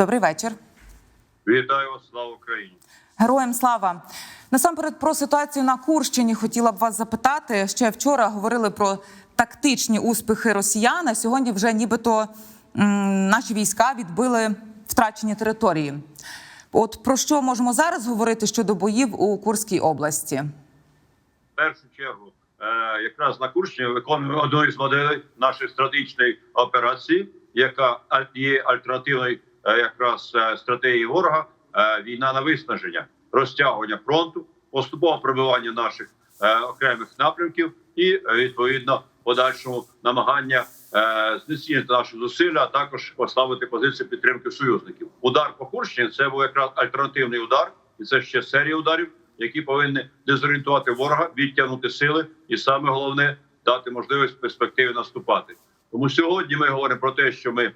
Добрий вечір. Вітаю вас, слава Україні. Героям слава насамперед про ситуацію на Курщині хотіла б вас запитати. Ще вчора говорили про тактичні успіхи росіян. а Сьогодні вже нібито м, наші війська відбили втрачені території. От про що можемо зараз говорити щодо боїв у Курській області? В першу чергу, е, якраз на Курщині виконуємо одну із моделей нашої стратегічної операції, яка є альтернативною якраз е, стратегії ворога. е, Війна на виснаження, розтягування фронту, поступове пробивання наших е, окремих напрямків і е, відповідно подальшому намагання е, знецінити наші зусилля, а також поставити позицію підтримки союзників. Удар по Курщині це був якраз альтернативний удар, і це ще серія ударів, які повинні дезорієнтувати ворога, відтягнути сили, і саме головне дати можливість в перспективі наступати. Тому сьогодні ми говоримо про те, що ми е,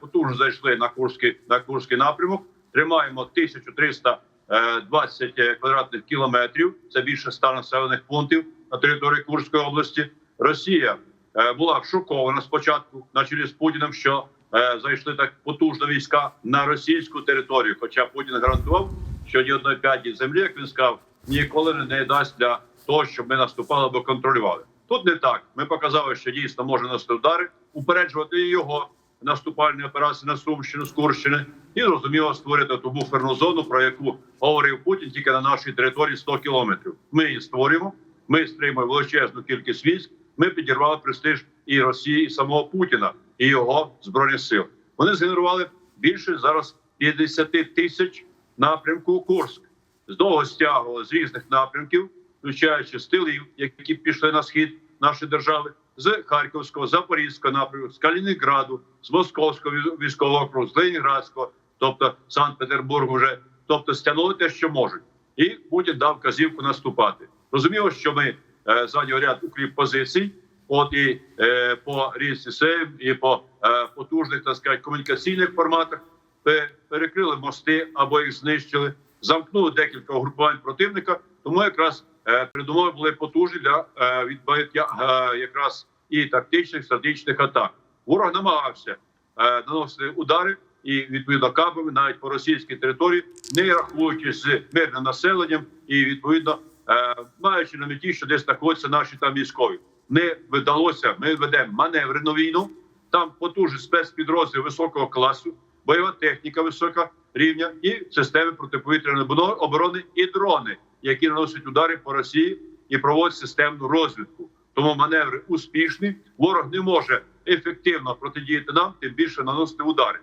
потужно зайшли на Курський на Курський напрямок, тримаємо 1320 е, квадратних кілометрів. Це більше 100 населених пунктів на території Курської області. Росія е, була шокована спочатку на чолі з Путіним, що е, зайшли так потужно війська на російську територію. Хоча Путін гарантував, що ні одної п'яті землі, як він сказав, ніколи не дасть для того, щоб ми наступали або контролювали. Тут не так. Ми показали, що дійсно може нести удари, упереджувати його наступальні операції на Сумщину, з Курщини, і зрозуміло створити ту буферну зону, про яку говорив Путін тільки на нашій території 100 кілометрів. Ми її створюємо. Ми стримуємо величезну кількість військ. Ми підірвали престиж і Росії, і самого Путіна і його збройних сил. Вони згенерували більше зараз 50 тисяч напрямку Курськ. Знову стягували з різних напрямків, включаючи з тилів, які пішли на схід нашої держави, з Харківського, Запорізького напрямку, з Калінінграду, з Московського вій- військового округу, з Ленінградського, тобто Санкт-Петербург, вже тобто стягнули те, що можуть, і Путін дав казівку наступати. Розуміло, що ми е, зайняли ряд укріп позицій. От і е, по річці Сейм, і по е, потужних так сказати, комунікаційних форматах пе- перекрили мости або їх знищили, замкнули декілька угрупувань противника. Тому якраз передумови були потужні для е, відбиття е, якраз і тактичних стратегічних атак. Ворог намагався е, наносити удари і відповідно кабами навіть по російській території, не рахуючись з мирним населенням, і відповідно е, маючи на меті, що десь знаходяться наші там військові. Не вдалося. Ми ведемо маневрену війну. Там потужні спецпідрозділи високого класу, бойова техніка високого рівня і системи протиповітряної оборони і дрони, які наносять удари по Росії і проводять системну розвідку. Тому маневри успішні. Ворог не може ефективно протидіяти нам, тим більше наносити удари.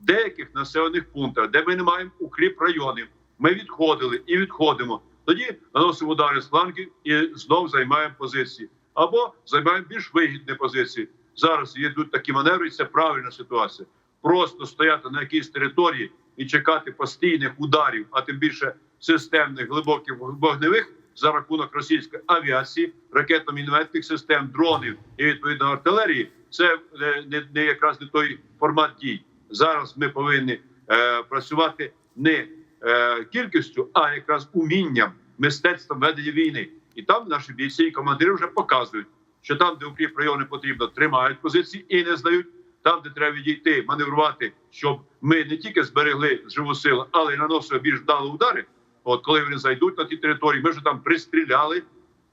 В деяких населених пунктах, де ми не маємо укріп районів, ми відходили і відходимо. Тоді наносимо удари з флангів і знов займаємо позиції або займаємо більш вигідні позиції. Зараз йдуть такі маневри, і це правильна ситуація. Просто стояти на якійсь території і чекати постійних ударів, а тим більше системних глибоких вогневих за рахунок російської авіації, ракетно-мінометних систем, дронів і відповідно артилерії. Це е, не, не якраз не той формат дій. Зараз ми повинні е, працювати не е, кількістю, а якраз умінням, мистецтвом ведення війни. І там наші бійці і командири вже показують, що там, де укріп райони потрібно, тримають позиції і не здають. Там, де треба відійти, маневрувати, щоб ми не тільки зберегли живу силу, але й наносили більш вдалі удари. От коли вони зайдуть на ті території, ми вже там пристріляли,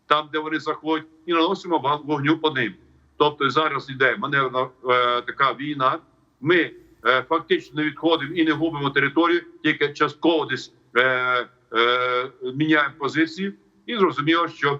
там, де вони заходять, і наносимо вогню по ним. Тобто зараз йде маневрна е, така війна. Ми е, фактично не відходимо і не губимо територію, тільки частково десь е, е, міняємо позиції, і зрозуміло, що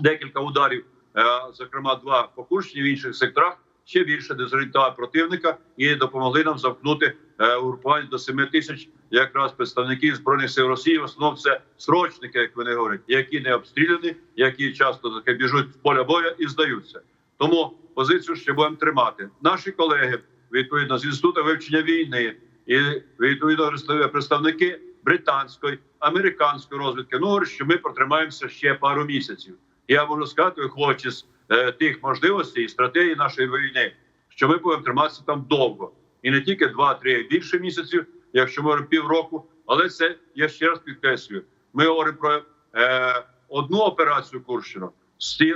декілька ударів, е, зокрема два по в інших секторах, ще більше дезорієнтували противника і допомогли нам замкнути е, угрупування до 7 тисяч якраз представників збройних сил Росії. В основному це срочники, як вони говорять, які не обстріляні, які часто таке біжуть з поля бою і здаються. Тому позицію ще будемо тримати. Наші колеги відповідно з інституту вивчення війни і відповідно представники британської, американської розвідки. Ну говорять, що ми протримаємося ще пару місяців. Я можу сказати, виходячи з е, тих можливостей і стратегії нашої війни, що ми будемо триматися там довго, і не тільки два-три а більше місяців, якщо ми півроку. Але це я ще раз підкреслюю. Ми говоримо про е, одну операцію Курщина.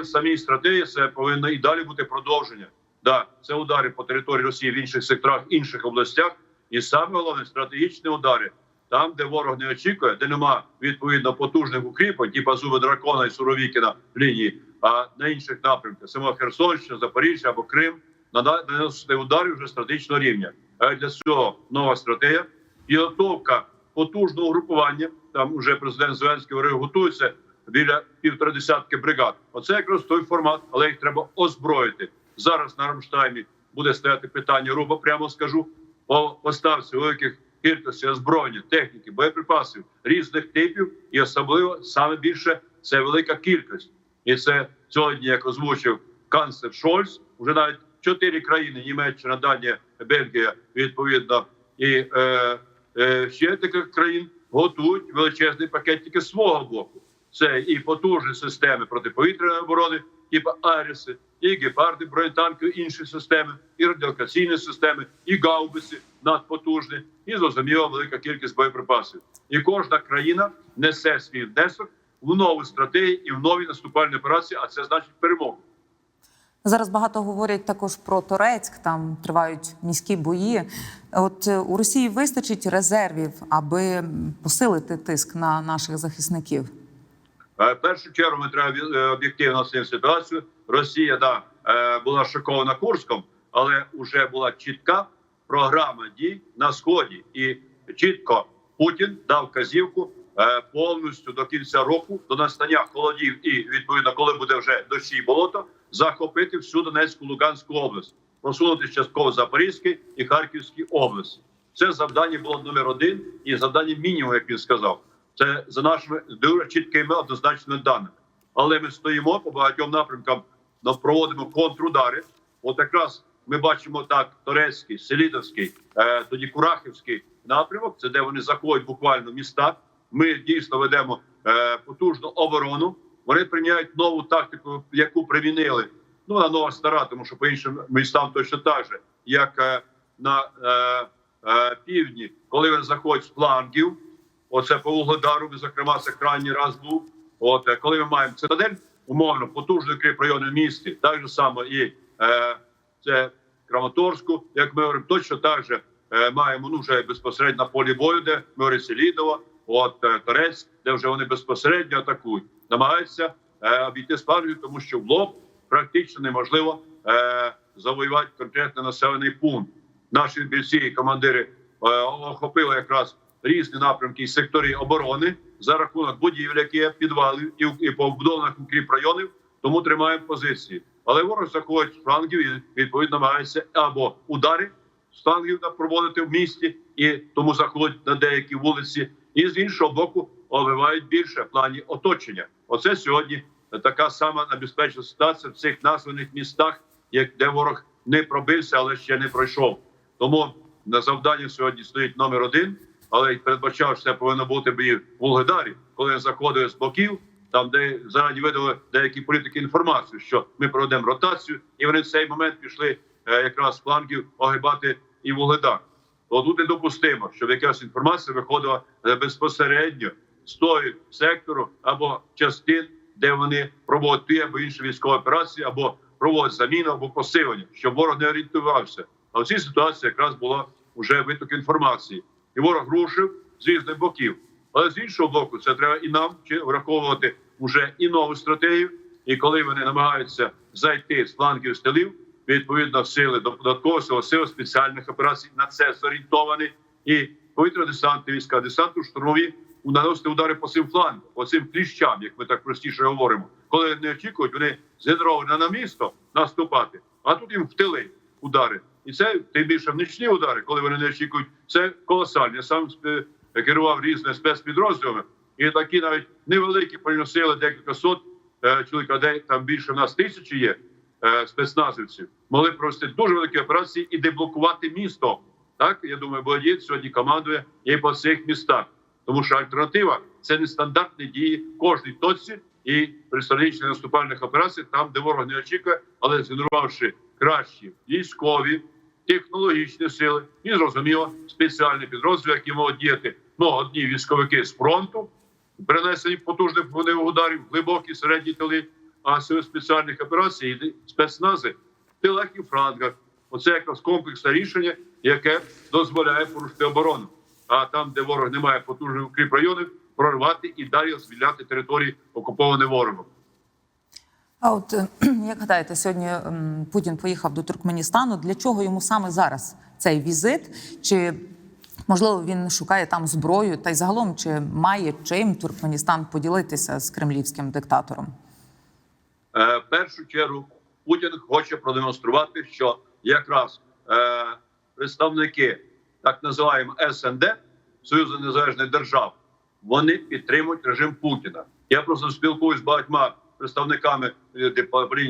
Самій стратегії це повинно і далі бути продовження. Да, це удари по території Росії в інших секторах, інших областях, І саме головне стратегічні удари. Там, де ворог не очікує, де нема відповідно потужних укріплень, типу зуби дракона і Суровікіна лінії, а на інших напрямках сама Херсонщина, Запоріжжя або Крим, наносити удари вже стратегічного рівня. А для цього нова стратегія, підготовка потужного групування. Там вже президент Зеленський говорив, готується біля півтора десятки бригад. Оце якраз той формат, але їх треба озброїти. Зараз на Рамштаймі буде стояти питання, руба прямо скажу, по поставці великих кількості озброєння, техніки, боєприпасів різних типів, і особливо саме більше це велика кількість. І це сьогодні, як озвучив канцлер Шольц, вже навіть чотири країни: Німеччина, Данія, Бельгія, відповідно, і е, е, ще таких країн готують величезний пакет тільки свого боку. Це і потужні системи протиповітряної оборони, типу Аріси, і гепарди, бронетанки, інші системи, і радіолокаційні системи, і гаубиці надпотужні, і зрозуміло велика кількість боєприпасів. І кожна країна несе свій внесок в нову стратегію і в нові наступальні операції, а це значить перемогу. Зараз багато говорять також про Торецьк. Там тривають міські бої. От е, у Росії вистачить резервів, аби посилити тиск на наших захисників. Е, першу чергу ми треба е, об'єктивно оцінити ситуацію. Росія да, була шокована Курском, але вже була чітка програма дій на сході, і чітко Путін дав казівку повністю до кінця року, до настання холодів, і відповідно, коли буде вже дощі і болото, захопити всю Донецьку Луганську область, просунути частково Запорізький і Харківські області. Це завдання було номер один і завдання мінімум, як він сказав. Це за нашими дуже чіткими однозначними даними. Але ми стоїмо по багатьом напрямкам, проводимо контрудари. От якраз ми бачимо так: Торецький, Селідовський, е, тоді Курахівський напрямок. Це де вони заходять буквально в міста. Ми дійсно ведемо е, потужну оборону. Вони прийняють нову тактику, яку примінили. Ну вона нова стара, тому що по іншим містам точно так же, як е, на е, е, півдні, коли вони заходять з флангів. Оце по Угледару, зокрема, це крайній раз був. От е, коли ми маємо цитадель, умовно потужний кріп району в місті, так же само і е, це Краматорську, як ми говоримо, точно так же е, маємо ну вже безпосередньо на полі бою, де ми говоримо от е, Торець, де вже вони безпосередньо атакують, намагаються е, обійти спаржу, тому що в лоб практично неможливо е, завоювати конкретний населений пункт. Наші бійці і командири е, охопили якраз різні напрямки і сектори оборони за рахунок будівель, які є підвалів і, побудованих укріп районів. Тому тримаємо позиції. Але ворог заходить з флангів і відповідно намагається або удари з флангів проводити в місті, і тому заходять на деякі вулиці, і з іншого боку обливають більше в плані оточення. Оце сьогодні така сама небезпечна ситуація в цих названих містах, як де ворог не пробився, але ще не пройшов. Тому на завданні сьогодні стоїть номер один, але передбачав, що це повинно бути в Вугледарі, коли він заходив з боків, там де зарані видали деякі політики інформацію, що ми проведемо ротацію, і вони в цей момент пішли е, якраз флангів огибати і Вугледар. То тут недопустимо, щоб якась інформація виходила е, безпосередньо з того сектору або частин, де вони проводять ті або інші військові операції, або проводять заміну або посилення, щоб ворог не орієнтувався. А в цій ситуації якраз було вже виток інформації, і ворог рушив з різних боків. Але з іншого боку, це треба і нам враховувати вже і нову стратегію. І коли вони намагаються зайти з флангів з тилів, відповідно сили до сили, сили спеціальних операцій на це зорієнтовані, і повітряно-десантні війська, десанту штурмові наносити удари по цим флангам, по цим кліщам, як ми так простіше говоримо. Коли не очікують, вони згенеровані на місто наступати, а тут їм в тили удари. І це тим більше нічні удари, коли вони не очікують. Це колосальні. Я сам керував різними спецпідрозділами, і такі навіть невеликі приносили декілька сот е, чоловік, де там більше в нас тисячі є е, спецназівців, могли провести дуже великі операції і деблокувати місто. Так я думаю, Бодєць сьогодні командує і по цих містах, тому що альтернатива це нестандартні дії кожній точці і при стратегічних наступальних операціях, там де ворог не очікує, але згенерувавши кращі військові технологічні сили і зрозуміло спеціальні підрозділи, які можуть діяти ну одні військовики з фронту, перенесені потужних ударів, глибокі середні тили, а сили спеціальних операцій і спецнази в тилах і флангах. Оце якраз комплексне рішення, яке дозволяє порушити оборону. А там, де ворог не має потужних укріп районів, прорвати і далі звільняти території, окуповані ворогом. А от е, як гадаєте, сьогодні Путін поїхав до Туркменістану. Для чого йому саме зараз цей візит? Чи можливо він шукає там зброю? Та й загалом чи має чим Туркменістан поділитися з кремлівським диктатором? Е, в першу чергу Путін хоче продемонструвати, що якраз е, представники так називаємо СНД Союзу Незалежних Держав, вони підтримують режим Путіна. Я просто спілкуюсь з багатьма представниками е,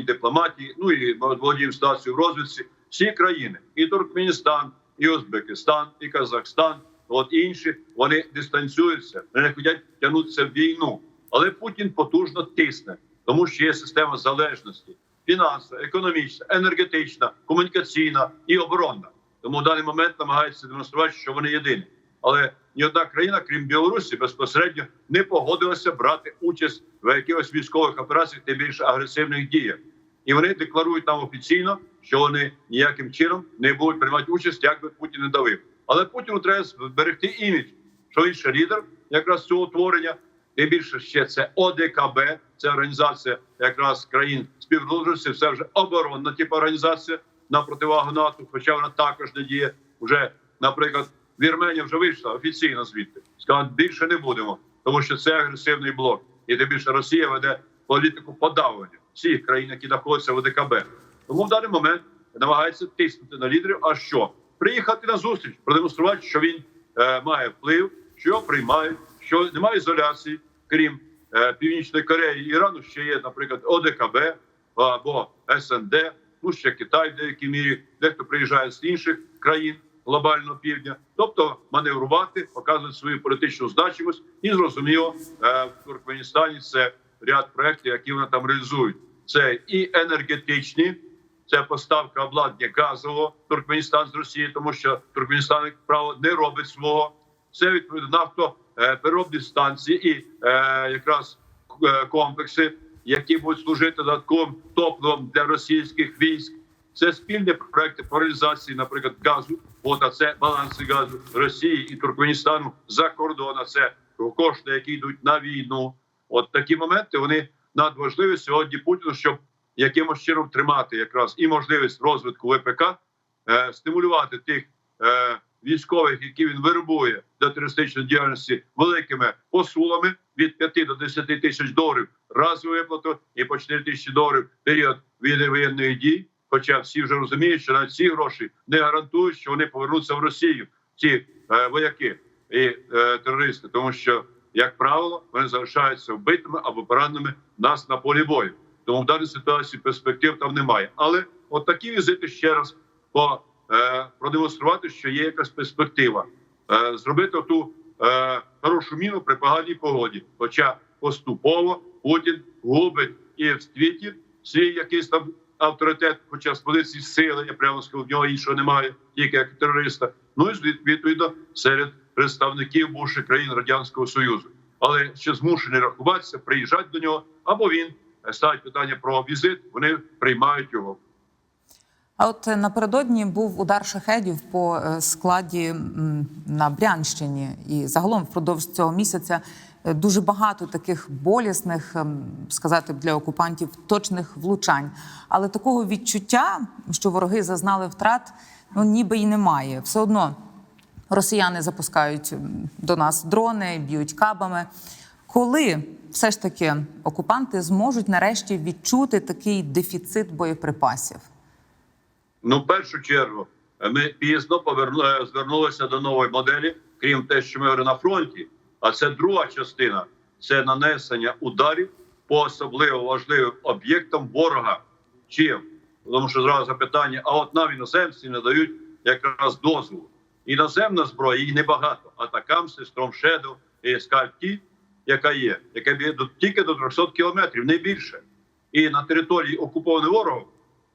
дипломатії, ну і володіємо ситуацією в розвідці. Всі країни, і Туркменістан, і Узбекистан, і Казахстан, от інші, вони дистанціюються, вони не хочуть тягнутися в війну. Але Путін потужно тисне, тому що є система залежності фінансова, економічна, енергетична, комунікаційна і оборонна. Тому в даний момент намагаються демонструвати, що вони єдині. Але ні одна країна, крім Білорусі, безпосередньо не погодилася брати участь в якихось військових операціях, тим більше агресивних діях. І вони декларують нам офіційно, що вони ніяким чином не будуть приймати участь, як би Путін не давив. Але Путіну треба зберегти імідж, що він ще лідер якраз цього утворення. Тим більше ще це ОДКБ, це організація якраз країн співдружності, це вже оборонна типу організація на противагу НАТО, хоча вона також не діє. Вже, наприклад, Вірменія вже вийшла офіційно звідти. Сказали, більше не будемо, тому що це агресивний блок. І тим більше Росія веде політику подавлення всіх країн, які знаходяться в ОДКБ. Тому в даний момент намагається тиснути на лідерів. А що? Приїхати на зустріч, продемонструвати, що він е, має вплив, що його приймають, що немає ізоляції, крім е, Північної Кореї і Ірану, ще є, наприклад, ОДКБ або СНД, ну ще Китай в деякій мірі, дехто приїжджає з інших країн глобального півдня, тобто маневрувати, показувати свою політичну значимость, і зрозуміло, е, в Туркменістані це ряд проєктів, які вони там реалізують. Це і енергетичні, це поставка обладнання газового Туркменістан з Росії, тому що Туркменістан, право, не робить свого. Це відповідно нафтопереробні станції і е, якраз е, комплекси, які будуть служити додатковим топливом для російських військ. Це спільні проекти по реалізації, наприклад, газу. От а це баланси газу Росії і Туркменістану за кордону. Це кошти, які йдуть на війну. От такі моменти вони надважливі сьогодні Путіну, щоб якимось чином тримати якраз і можливість розвитку ВПК, е, стимулювати тих е, військових, які він вербує для терористичної діяльності великими посулами від 5 до 10 тисяч доларів разову виплату і по 4 тисячі доларів період війни воєнної дії. Хоча всі вже розуміють, що навіть ці гроші не гарантують, що вони повернуться в Росію, ці е, вояки і е, терористи, тому що, як правило, вони залишаються вбитими або пораненими нас на полі бою. Тому в даній ситуації перспектив там немає. Але от такі візити ще раз по е, продемонструвати, що є якась перспектива, е, зробити ту е, хорошу міну при поганій погоді. Хоча поступово Путін губить і в світі свій якийсь там авторитет, хоча з позиції сили, я прямо скажу, в нього іншого немає, тільки як терориста. Ну і відповідно серед представників бувших країн радянського союзу, але ще змушені рахуватися, приїжджати до нього, або він ставить питання про візит. Вони приймають його. А от е, напередодні був удар шахедів по е, складі на Брянщині, і загалом впродовж цього місяця е, дуже багато таких болісних, ем, сказати для окупантів точних влучань. Але такого відчуття, що вороги зазнали втрат, ну ніби й немає. Все одно росіяни запускають до нас дрони, б'ють кабами. Коли все ж таки окупанти зможуть нарешті відчути такий дефіцит боєприпасів? Ну, в першу чергу, е, ми пізно поверну, е, звернулися до нової моделі, крім те, що ми говоримо на фронті. А це друга частина це нанесення ударів по особливо важливим об'єктам ворога. Чим? Тому що зразу запитання: а от нам іноземці не дають якраз дозволу. Іноземна зброя її небагато. Атакамси, Стромшеду і Скальті, яка є, яка б'є тільки до 300 кілометрів, не більше. І на території окупованої ворогом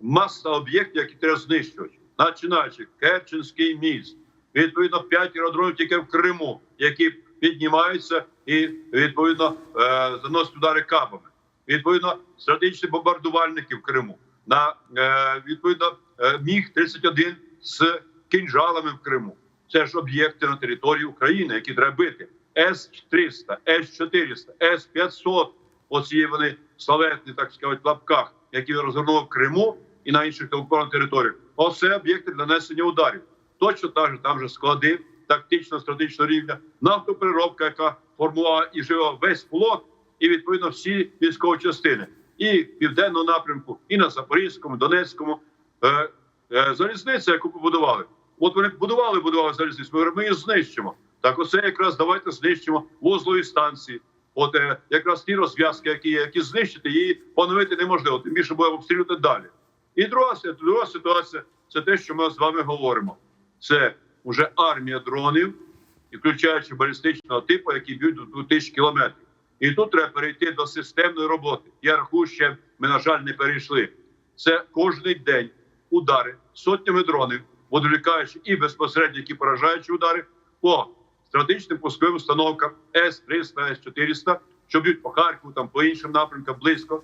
маса об'єктів, які треба знищувати, починаючи Керченський міст, відповідно, п'ять аеродромів тільки в Криму, які піднімаються і відповідно е, заносять удари кабами. Відповідно, стратегічні бомбардувальники в Криму. на е, відповідно е, міг 31 з кінжалами в Криму. Це ж об'єкти на території України, які треба бити. С-300, С-400, С-500. Оці вони славетні, так сказати, в лапках, які розгорнули в Криму і на інших окупованих територіях. Оце об'єкти для нанесення ударів. Точно так же там же склади тактично-стратегічного рівня, нафтопереробка, яка формувала і жила весь флот, і відповідно всі військові частини, і в південному напрямку, і на Запорізькому, Донецькому. Е, е, залізниця, яку побудували. От вони будували, будували залізницю. Ми говоримо, ми її знищимо. Так, оце якраз давайте знищимо вузлові станції. От е, якраз ті розв'язки, які є, які знищити, її поновити неможливо. Тим більше будемо обстрілювати далі. І друга, друга ситуація це те, що ми з вами говоримо. Це вже армія дронів, включаючи балістичного типу, які б'ють до 2000 кілометрів. І тут треба перейти до системної роботи. Я рахую, ще ми, на жаль, не перейшли. Це кожний день удари сотнями дронів, відволікаючи і безпосередньо які поражаючі удари по стратегічним пусковим установкам С-300, С-400, що б'ють по Харкову, там по іншим напрямкам близько.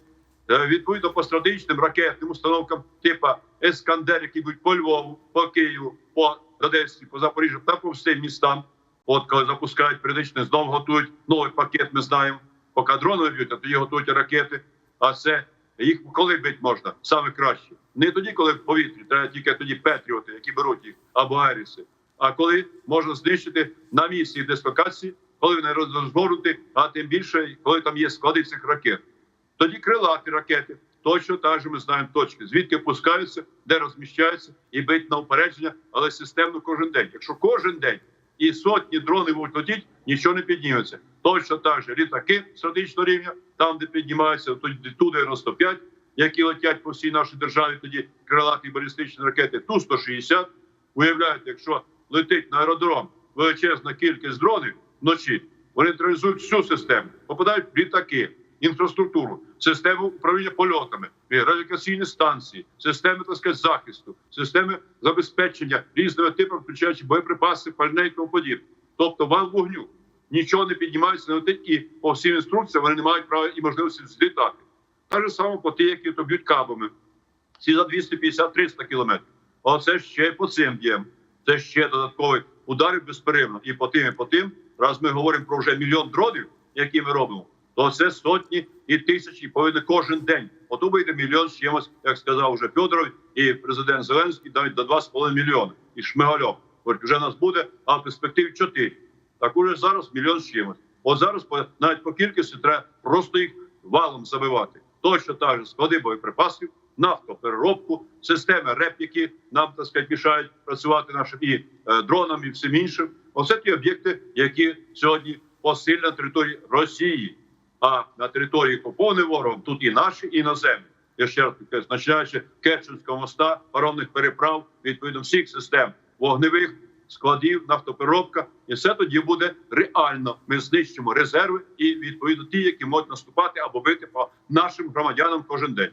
Е, Відповідно по стратегічним ракетним установкам типа Ескандер, які б'ють по Львову, по Києву, по Одесі, по Запоріжжю та по всім містам. От коли запускають періодично, знову готують новий пакет. Ми знаємо. Поки дрони б'ють, а тоді готують ракети. А це їх коли бити можна саме краще. Не тоді, коли в повітрі, треба тільки тоді Петріоти, які беруть їх, або Аріси. А коли можна знищити на місці дислокації, коли вони розгорнуті, а тим більше, коли там є склади цих ракет. Тоді крилаті ракети. Точно так же ми знаємо точки, звідки пускаються, де розміщаються, і бить на упередження, але системно кожен день. Якщо кожен день і сотні дронів будуть летіти, нічого не підніметься. Точно так же літаки стратегічного рівня, там, де піднімаються тоді Ту-95, які летять по всій нашій державі, тоді крилаті балістичні ракети Ту-160. Уявляєте, якщо летить на аеродром величезна кількість дронів вночі, вони нейтралізують всю систему, попадають в літаки, інфраструктуру, систему управління польотами, радіокаційні станції, системи так сказати, захисту, системи забезпечення різними типами, включаючи боєприпаси, пальне і тому подібне. Тобто вал вогню. Нічого не піднімається, не летить, і по всім інструкціям вони не мають права і можливості злітати. Так же само по ті, які то б'ють кабами. Ці за 250-300 кілометрів. Оце ще по цим б'ємо. Це ще додаткові удари безперервно. І по тим, і по тим. Раз ми говоримо про вже мільйон дронів, які ми робимо, то це сотні і тисячі повинні кожен день. Ото вийде мільйон з чимось, як сказав вже Федоров і президент Зеленський, навіть до 2,5 мільйони. І Шмигальов. Говорить, вже нас буде, а в перспективі 4. Так уже зараз мільйон з чимось. От зараз навіть по кількості треба просто їх валом забивати. Точно так же склади боєприпасів, нафтопереробку, системи РЕП, які нам так сказати, мішають працювати нашим і е, дронам, і всім іншим. Оце ті об'єкти, які сьогодні посильні на території Росії. А на території окупованої ворогом тут і наші, і іноземні. Я ще раз таке значаючи Керченського моста, паромних переправ, відповідно всіх систем вогневих складів, нафтопереробка, і все тоді буде реально. Ми знищимо резерви і відповідно ті, які можуть наступати або бити по нашим громадянам кожен день.